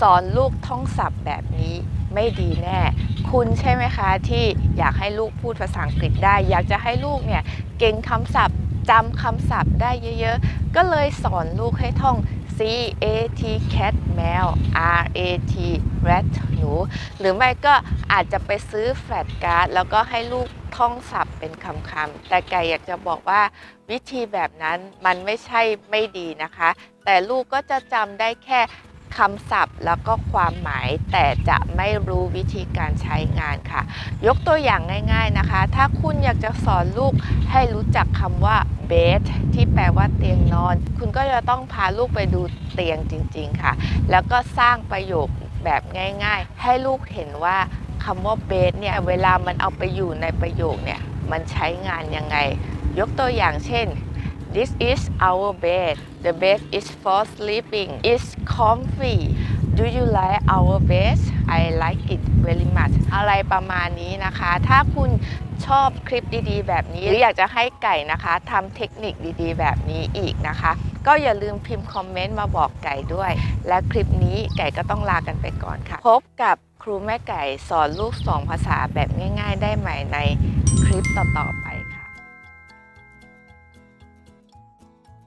สอนลูกท่องศัพท์แบบนี้ไม่ดีแน่ คุณใช่ไหมคะที่อยากให้ลูกพูดภาษาอังกฤษได้ อยากจะให้ลูกเนี่ยเก่งคำศัพท์จำคำศัพท์ได้เยอะๆ ก็เลยสอนลูกให้ท่อง C A T cat แมว R A T rat หนู หรือไม่ก็อาจจะไปซื้อแฟลชการ์ดแล้วก็ให้ลูกท่องศัพท์เป็นคำๆ แต่ไก่อยากจะบอกว่าวิธีแบบนั้นมันไม่ใช่ไม่ดีนะคะ แต่ลูกก็จะจำได้แค่ คำศัพท์ แล้วก็ความหมายแต่จะไม่รู้วิธีการใช้งานค่ะ ยกตัวอย่างง่าย ๆนะคะ ถ้าคุณอยากจะสอนลูกให้รู้จักคำว่า bed ที่แปลว่าเตียงนอน คุณก็จะต้องพาลูกไปดูเตียงจริง ๆค่ะ แล้วก็สร้างประโยคแบบง่าย ๆ ให้ลูกเห็นว่าคำว่า bed เนี่ยเวลามันเอาไปอยู่ในประโยคเนี่ยมันใช้งานยังไง ยกตัวอย่างเช่น This is our bed. The bed is for sleeping. It's comfy. Do you like our bed? I like it very much. อะไรประมาณนี้นะคะ ถ้าคุณชอบคลิปดีๆ แบบนี้ หรืออยากจะให้ไก่นะคะทำเทคนิคดีๆ แบบนี้อีกนะคะ ก็อย่าลืมพิมพ์คอมเมนต์มาบอกไก่ด้วย และคลิปนี้ไก่ก็ต้องลากันไปก่อนค่ะ พบกับครูแม่ไก่สอนลูกสองภาษาแบบง่าย ๆ ได้ใหม่ในคลิปต่อๆไป